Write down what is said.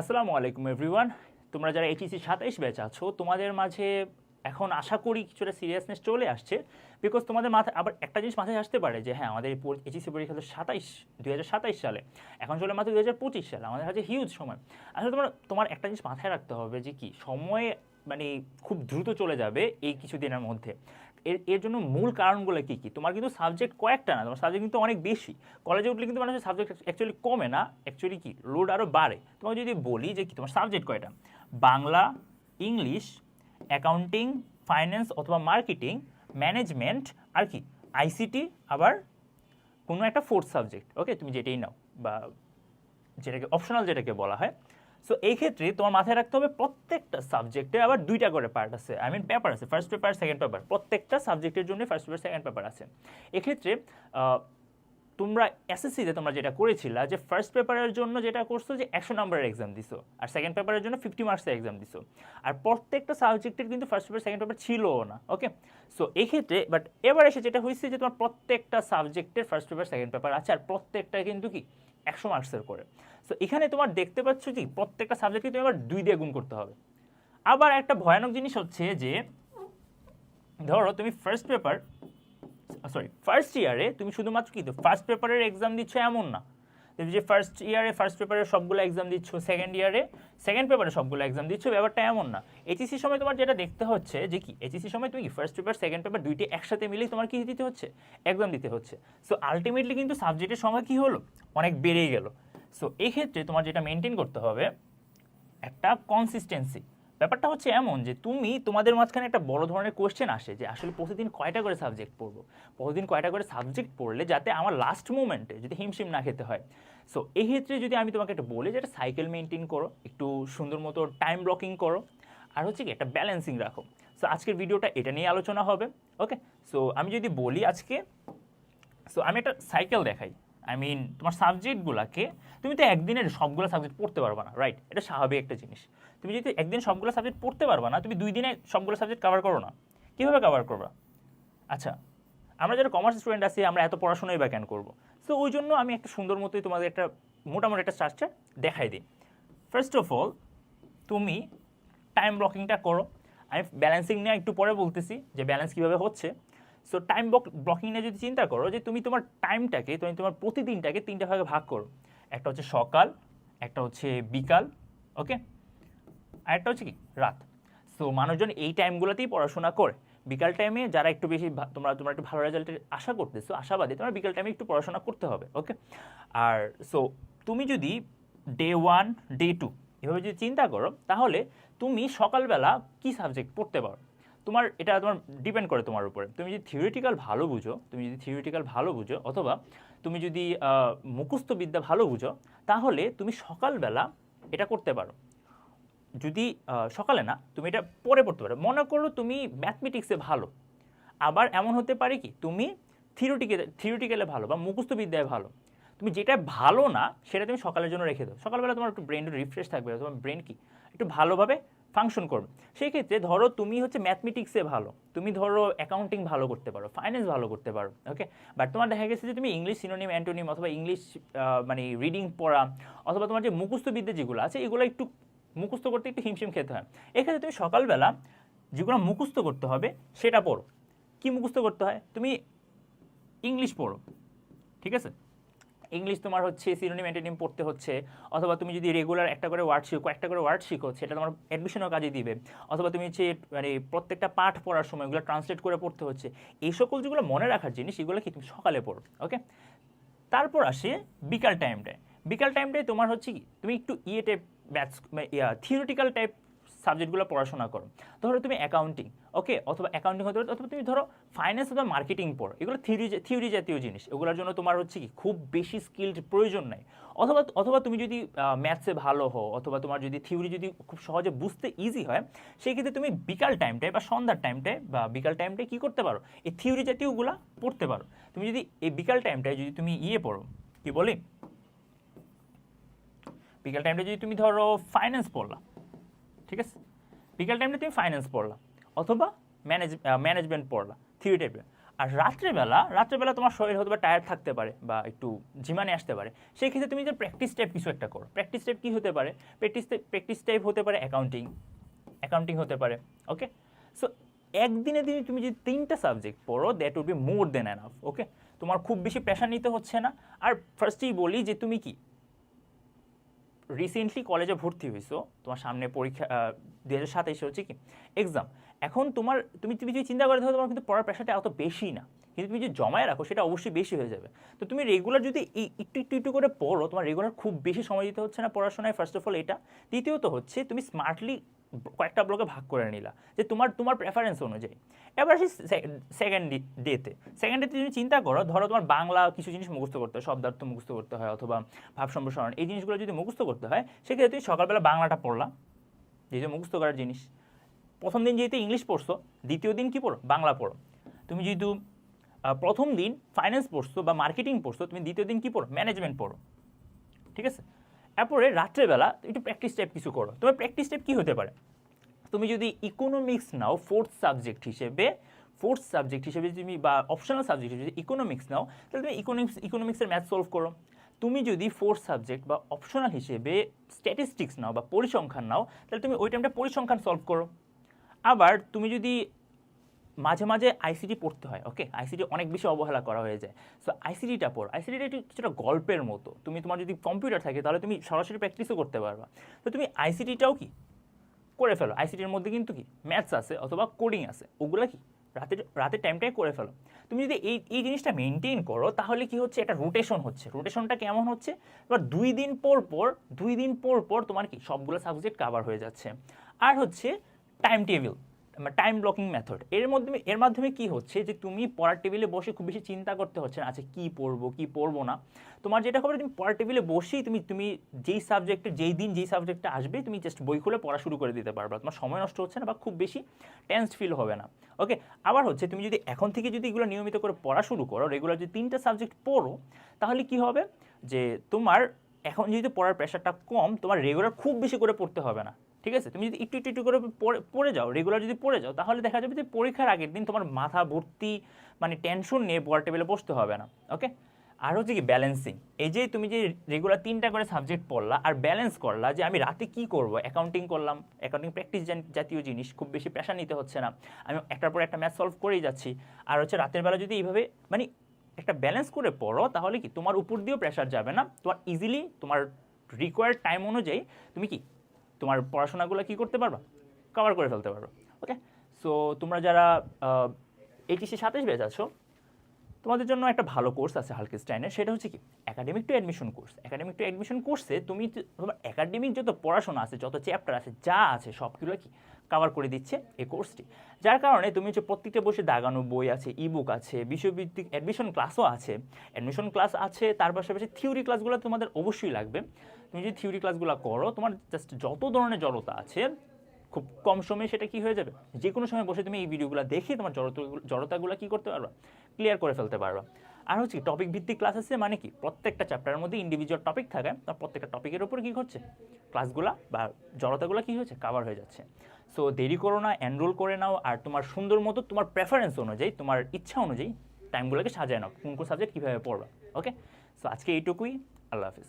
আসসালামু আলাইকুম এভরিওয়ান। তোমরা যারা এইচএসি সাতাইশ ব্যাচ আছো, তোমাদের মাঝে এখন আশা করি কিছুটা সিরিয়াসনেস চলে আসছে। বিকজ তোমাদের মাথায় আবার একটা জিনিস মাথায় আসতে পারে যে হ্যাঁ আমাদের এইচএসি পরীক্ষা তো সাতাইশ, দুই সালে। এখন চলে মাত্র দুই হাজার পঁচিশ সালে। আমাদের কাছে হিউজ সময়। আসলে তোমার তোমার একটা জিনিস মাথায় রাখতে হবে যে কি, সময় মানে খুব দ্রুত চলে যাবে এই কিছুদিনের মধ্যে। এর এর জন্য মূল কারণগুলো কী কী? তোমার কিন্তু সাবজেক্ট কয়েকটা না, তোমার সাবজেক্ট কিন্তু অনেক বেশি। কলেজে উঠলে কিন্তু মানুষের সাবজেক্ট অ্যাকচুয়ালি কমে না অ্যাকচুয়ালি কী? লোড আরও বাড়ে। তোমাকে যদি বলি যে কি, তোমার সাবজেক্ট কয়টা? বাংলা, ইংলিশ অ্যাকাউন্টিং ফাইন্যান্স অথবা মার্কেটিং ম্যানেজমেন্ট আর কি? আইসিটি আবার কোনো একটা ফোর্থ সাবজেক্ট ওকে তুমি যেটাই নাও, বা যেটাকে অপশনাল যেটাকে বলা হয়। সো এই ক্ষেত্রে তোমার মাথায় রাখতে হবে প্রত্যেকটা সাবজেক্টে আবার দুইটা করে পার্ট আছে। আই মিন পেপার আছে। ফার্স্ট পেপার সেকেন্ড পেপার প্রত্যেকটা সাবজেক্টের জন্য ফার্স্ট পেপার সেকেন্ড পেপার আছে। এক্ষেত্রে তোমরা এসএসসিতে তোমরা যেটা করেছিলা যে ফার্স্ট পেপারের জন্য যেটা করছ যে, একশো নম্বরের এক্সাম দিছো। আর সেকেন্ড পেপারের জন্য ফিফটি মার্কসের এক্সাম দিছো। আর প্রত্যেকটা সাবজেক্টের কিন্তু ফার্স্ট পেপার সেকেন্ড পেপার ছিলও না। ওকে সো এই ক্ষেত্রে বাট এবার এসে যেটা হয়েছে যে, তোমার প্রত্যেকটা সাবজেক্টের ফার্স্ট পেপার সেকেন্ড পেপার আছে। আর প্রত্যেকটা কিন্তু কি? একশো মার্কসের করে। সো এখানে তোমার দেখতে পাচ্ছ কি প্রত্যেকটা সাবজেক্টে তুমি আবার দুই দিয়ে গুণ করতে হবে। আবার একটা ভয়ানক জিনিস হচ্ছে যে, ধরো তুমি ফার্স্ট পেপার সরি ফার্স্ট ইয়ারে তুমি শুধুমাত্র কি তো ফার্স্ট পেপারের এক্সাম দিচ্ছ এমন না। তুমি যে ফার্স্ট ইয়ারে ফার্স্ট পেপারের সবগুলো এক্সাম দিচ্ছ সেকেন্ড ইয়ারে সেকেন্ড পেপারে সবগুলো এক্সাম দিচ্ছ, ব্যাপারটা এমন না। এইচএসি সময় তোমার যেটা দেখতে হচ্ছে যে কি এইচএসি সময় তুমি ফার্স্ট পেপার সেকেন্ড পেপার দুইটি একসাথে মিলেই তোমার কি দিতে হচ্ছে? এক্সাম দিতে হচ্ছে। সো আলটিমেটলি কিন্তু সাবজেক্টের সংখ্যা কী হলো? অনেক বেড়েই গেল। সো এই ক্ষেত্রে তোমার যেটা মেনটেন করতে হবে, একটা কনসিস্টেন্সি ব্যাপারটা হচ্ছে এমন যে তুমি তোমাদের মাঝখানে একটা বড় ধরনের কোয়েশ্চেন আসে যে আসলে প্রতিদিন কয়টা করে সাবজেক্ট পড়ব? প্রতিদিন কয়টা করে সাবজেক্ট পড়লে যাতে আমার লাস্ট মুমেন্টে যদি হিমশিম না খেতে হয়? সো এই ক্ষেত্রে যদি আমি তোমাকে একটা বলি যে একটা সাইকেল মেনটেন করো, একটু সুন্দর মতো টাইম ব্লকিং করো, আর হচ্ছে কি একটা ব্যালেন্সিং রাখো। সো আজকের ভিডিওটা এটা নিয়ে আলোচনা হবে ওকে সো আমি যদি বলি আজকে সো আমি একটা সাইকেল দেখাই। আই মিন তোমার সাবজেক্টগুলোকে তুমি তো একদিনের সবগুলো সাবজেক্ট পড়তে পারবা না রাইট এটা স্বাভাবিক একটা জিনিস। তুমি যদি একদিন সবগুলো সাবজেক্ট পড়তে পারবা না, তুমি দুই দিনে সবগুলো সাবজেক্ট কভার করো না। কীভাবে কভার করবা? আচ্ছা আমরা যারা কমার্স স্টুডেন্ট আছি, আমরা এত পড়াশোনাই বা কেন করব? সো ওই জন্য আমি একটা সুন্দর মতোই তোমাদের একটা মোটামুটি একটা স্ট্রাকচার দেখাই দিই। ফার্স্ট অফ অল তুমি টাইম ব্লকিংটা করো। আমি ব্যালেন্সিং নিয়ে একটু পরে বলতেছি যে ব্যালেন্স কীভাবে হচ্ছে। সো টাইম ব্লকিং নিয়ে যদি চিন্তা করো যে তুমি তোমার টাইমটাকে তুমি তোমার প্রতিদিনটাকে তিনটা ভাগে ভাগ করো। একটা হচ্ছে সকাল, একটা হচ্ছে বিকাল ওকে আর একটা হচ্ছে কি? রাত। সো মানুষজন এই টাইমগুলোতেই পড়াশোনা করে। বিকাল টাইমে যারা একটু বেশি তোমরা তোমরা একটু ভালো রেজাল্টের আশা করতেছো, আশাবাদী, তোমরা বিকাল টাইমে একটু পড়াশোনা করতে হবে ওকে আর সো তুমি যদি ডে ওয়ান ডে টু এভাবে যদি চিন্তা করো, তাহলে তুমি সকালবেলা কি সাবজেক্ট পড়তে পারো? তোমার, এটা তোমার ডিপেন্ড করে তোমার উপরে। তুমি যদি থিওরিটিক্যাল ভালো বুঝো, তুমি যদি থিওরিটিক্যাল ভালো বুঝো, অথবা তুমি যদি মুখস্থ বিদ্যা ভালো বুঝো, তাহলে তুমি সকালবেলা এটা করতে পারো। যদি সকালে না, তুমি এটা পরে পড়তে পারো। মনে করো তুমি ম্যাথমেটিক্সে ভালো। আবার এমন হতে পারে কি, তুমি থিওরিটিক্যাল থিওরিটিক্যালে ভালো বা মুখস্থ বিদ্যায় ভালো। তুমি যেটা ভালো না, সেটা তুমি সকালের জন্য রেখে দাও। সকালবেলা তোমার একটু ব্রেন রিফ্রেশ থাকবে। তোমার ব্রেন কি? একটু ভালোভাবে ফাংশন করবে। সেই ক্ষেত্রে ধরো তুমি হচ্ছে ম্যাথমেটিক্সে ভালো, তুমি ধরো অ্যাকাউন্টিং ভালো করতে পারো ফাইন্যান্স ভালো করতে পারো ওকে বাট তোমার দেখা গেছে যে তুমি ইংলিশ সিনোনিম অ্যান্টোনিম অথবা ইংলিশ মানে রিডিং পড়া অথবা তোমার যে মুখস্থ বিদ্যা যেগুলো আছে, এগুলো একটু মুখস্থ করতে একটু হিমশিম খেতে হয়। এক্ষেত্রে তুমি সকালবেলা যেগুলো মুখস্থ করতে হবে, সেটা পড়ো। কি মুখস্থ করতে হয়? তুমি ইংলিশ পড়ো, ঠিক আছে? ইংলিশ তোমার হচ্ছে সিনোনিম অ্যান্টোনিম পড়তে হচ্ছে, অথবা তুমি যদি রেগুলার একটা করে ওয়ার্ড শিখো একটা করে ওয়ার্ড শিখো, সেটা তোমার অ্যাডমিশনের কাজে দিবে। অথবা তুমি হচ্ছে মানে প্রত্যেকটা পাঠ পড়ার সময় এগুলো ট্রান্সলেট করে পড়তে হচ্ছে। এই সকল যেগুলো মনে রাখার জিনিস, এগুলো কি তুমি সকালে পড়ো ওকে তারপর আসে বিকাল টাইমটায় বিকাল টাইমটায় তোমার হচ্ছে কি, তুমি একটু ইয়ে টাইপ ব্যাচ থিওরিটিক্যাল টাইপ সাবজেক্টগুলো পড়াশোনা করো। ধরো তুমি অ্যাকাউন্টিং ওকে অথবা অ্যাকাউন্টিং হতে পারে, অথবা তুমি ধরো ফাইন্যান্স অথবা মার্কেটিং পড়ো। এগুলো থিওরি থিওরি জাতীয় জিনিস। এগুলোর জন্য তোমার হচ্ছে কি, খুব বেশি স্কিল্ড প্রয়োজন নাই। অথবা অথবা তুমি যদি ম্যাথসে ভালো হও, অথবা তোমার যদি থিওরি যদি খুব সহজে বুঝতে ইজি হয় সেই ক্ষেত্রে তুমি বিকাল টাইমটায় বা সন্ধ্যার টাইমটায় বা বিকাল টাইমটায় কী করতে পারো? এই থিওরি জাতীয়গুলো পড়তে পারো। তুমি যদি এই বিকাল টাইমটায় যদি তুমি ইয়ে পড়ো, কি বলি? বিকাল টাইমটা যদি তুমি ধরো ফাইন্যান্স পড়লা ঠিক আছে? বিকেল টাইমটা তুমি ফাইন্যান্স পড়লা অথবা ম্যানেজ ম্যানেজমেন্ট পড়লা থিওরি টাইপের আর রাত্রেবেলা রাত্রেবেলা তোমার শরীর হয়তো বা টায়ার্ড থাকতে পারে বা একটু ঝিমানে আসতে পারে। সেই ক্ষেত্রে তুমি যে প্র্যাকটিস টাইপ কিছু একটা করো। প্র্যাকটিস টাইপ কী হতে পারে? প্র্যাকটিস প্র্যাকটিস টাইপ হতে পারে অ্যাকাউন্টিং অ্যাকাউন্টিং হতে পারে ওকে সো একদিনে দিনে তুমি যদি তিনটা সাবজেক্ট পড়ো that would be more then enough okay তোমার খুব বেশি প্রেশার নিতে হচ্ছে না। আর ফার্স্টেই বলি যে তুমি কি? রিসেন্টলি কলেজে ভর্তি হয়েছো, তোমার সামনে পরীক্ষা দু হাজার সাতাইশে হচ্ছে কি? এক্সাম এখন তোমার, তুমি তুমি যদি চিন্তা করে দেখো তোমার কিন্তু পড়ার প্রেশারটা এত বেশি না। কিন্তু তুমি যদি জমায় রাখো, সেটা অবশ্যই বেশি হয়ে যাবে। তো তুমি রেগুলার যদি এই একটু একটু একটু করে পড়ো, তোমার রেগুলার খুব বেশি সময় দিতে হচ্ছে না পড়াশোনায় ফার্স্ট অফ অল এটা। দ্বিতীয়ত হচ্ছে, তুমি স্মার্টলি কয়েকটা ব্লকে ভাগ করে নিলা, যে তোমার তোমার প্রেফারেন্স অনুযায়ী। এবার আসি সেকেন্ড ডেতে সেকেন্ড ডেতে তুমি চিন্তা করো, ধরো তোমার বাংলা কিছু জিনিস মুখস্থ করতে হয়, শব্দার্থ মুখস্থ করতে হয়, অথবা ভাব সম্প্রসারণ এই জিনিসগুলো যদি মুখস্থ করতে হয়, সেক্ষেত্রে তুমি সকালবেলা বাংলাটা পড়লা, যেহেতু মুখস্থ করার জিনিস। প্রথম দিন যেহেতু ইংলিশ পড়ছো, দ্বিতীয় দিন কী পড়ো? বাংলা পড়ো। তুমি যেহেতু প্রথম দিন ফাইন্যান্স পড়ছো বা মার্কেটিং পড়ছো, তুমি দ্বিতীয় দিন কী পড়ো? ম্যানেজমেন্ট পড়ো। ঠিক আছে? এরপরে রাত্রেবেলা একটু প্র্যাকটিস টাইপ কিছু করো। তোমার প্র্যাকটিস টাইপ কী হতে পারে? তুমি যদি ইকোনমিক্স নাও ফোর্থ সাবজেক্ট হিসেবে ফোর্থ সাবজেক্ট হিসেবে তুমি বা অপশনাল সাবজেক্ট হিসেবে ইকোনমিক্স নাও, তাহলে তুমি ইকোনমিক্স ইকোনমিক্সের ম্যাথ সলভ করো। তুমি যদি ফোর্থ সাবজেক্ট বা অপশনাল হিসেবে স্ট্যাটিস্টিক্স নাও বা পরিসংখ্যান নাও, তাহলে তুমি ওই টাইমটা পরিসংখ্যান সলভ করো। আবার তুমি যদি মাঝে মাঝে আইসিটি পড়তে হয় ওকে আইসিটি অনেক বেশি অবহেলা করা হয়ে যায়। সো আইসিটিটা পড়। আইসিটিটা একটু কিছুটা গল্পের মতো। তুমি, তোমার যদি কম্পিউটার থাকে, তাহলে তুমি সরাসরি প্র্যাকটিসও করতে পারবা। তো তুমি আইসিটিটাও কি? করে ফেলো। আইসিটির মধ্যে কিন্তু কি? ম্যাথস আছে অথবা কোডিং আছে। ওগুলো কি? রাতে রাতের টাইমটাই করে ফেলো। তুমি যদি এই এই জিনিসটা মেনটেন করো, তাহলে কি হচ্ছে? একটা রোটেশন হচ্ছে। রোটেশনটা কেমন হচ্ছে? এবার দুই দিন পর পর, দুই দিন পর পর তোমার কি? সবগুলো সাবজেক্ট কাভার হয়ে যাচ্ছে। আর হচ্ছে time table time blocking method এর মাধ্যমে এর মাধ্যমে কি হচ্ছে যে তুমি পড়ার টেবিলে বসে খুব বেশি চিন্তা করতে হচ্ছে না আচ্ছা কী পড়ব কী পড়ব না। তোমার যেটা হবে তুমি পড়ার টেবিলে বসেই তুমি তুমি যেই সাবজেক্টে যেই দিন যেই সাবজেক্টটা আসবে, তুমি জাস্ট বই খুলে পড়া শুরু করে দিতে পারবে। তোমার সময় নষ্ট হচ্ছে না বা খুব বেশি টেন্সড ফিল হবে না। ওকে আবার হচ্ছে তুমি যদি এখন থেকে যদি এগুলো নিয়মিত করে পড়া শুরু করো রেগুলার যদি তিনটা সাবজেক্ট পড়ো, তাহলে কি হবে? যে তোমার এখন যেহেতু পড়ার প্রেশারটা কম, তোমার রেগুলার খুব বেশি করে পড়তে হবে না। ঠিক আছে? তুমি যদি একটু একটু একটু করে পড়ে- যাও রেগুলার যদি পড়ে যাও, তাহলে দেখা যাবে যে পরীক্ষার আগের দিন তোমার মাথা ভর্তি মানে টেনশন নিয়ে পড়ার টেবিলে বসতে হবে না ওকে আর হচ্ছে কি ব্যালেন্সিং এই যে তুমি যে রেগুলার তিনটা করে সাবজেক্ট পড়লা আর ব্যালেন্স করলা যে আমি রাতে কি করব অ্যাকাউন্টিং করলাম অ্যাকাউন্টিং প্র্যাকটিস জাতীয় জিনিস, খুব বেশি প্রেশার নিতে হচ্ছে না, আমি একটার পর একটা ম্যাথ সলভ করেই যাচ্ছি, আর হচ্ছে রাতের বেলা যদি এইভাবে মানে একটা ব্যালেন্স করে পড়ো, তাহলে কি তোমার উপর দিয়েও প্রেশার যাবে না, তোমার ইজিলি তোমার রিকোয়ার্ড টাইম অনুযায়ী তুমি কি তোমার পড়াশোনাগুলো কি করতে পারবা? কভার করে ফেলতে পারবা ওকে সো তোমরা যারা এইটিসি সাতাশ ব্যাচ আছো তোমাদের জন্য একটা ভালো কোর্স আছে হালকিস্টাইনের সেটা হচ্ছে কি? Academic to admission course academic to admission কোর্সে তুমি তোমার একাডেমিক যত পড়াশোনা আছে, যত চ্যাপ্টার আছে, যা আছে, সবগুলো কি? কভার করে দিচ্ছে এই কোর্সটি যার কারণে তুমি হচ্ছে প্রত্যেকটা বসে দাগানো বই আছে ইবুক আছে, বিষয়ভিত্তিক অ্যাডমিশন ক্লাসও আছে। অ্যাডমিশন ক্লাস আছে, তার পাশাপাশি থিওরি ক্লাসগুলো তোমাদের অবশ্যই লাগবে। তুমি যদি থিওরি ক্লাসগুলো করো, তোমার জাস্ট যত ধরনের জড়তা আছে, খুব কম সময়ে সেটা কি হয়ে যাবে? যে কোনো সময় বসে তুমি এই ভিডিওগুলো দেখে তোমার জড়তা জড়তাগুলো কী করতে পারবা? ক্লিয়ার করে ফেলতে পারবা। আর হচ্ছে টপিক ভিত্তিক ক্লাস আছে মানে কি, প্রত্যেকটা চ্যাপ্টারের মধ্যে ইন্ডিভিজুয়াল টপিক থাকে তার প্রত্যেকটা টপিকের উপর কী হচ্ছে ক্লাসগুলো বা জড়তাগুলো কী হয়েছে? কাভার হয়ে যাচ্ছে। সো দেরি করো না এনরোল করে নাও, আর তোমার সুন্দর মতো তোমার প্রেফারেন্স অনুযায়ী, তোমার ইচ্ছা অনুযায়ী টাইমগুলোকে সাজায় নাও, কোন কোন সাবজেক্ট কীভাবে পড়বা ওকে সো আজকে এইটুকুই, আল্লাহ হাফিজ।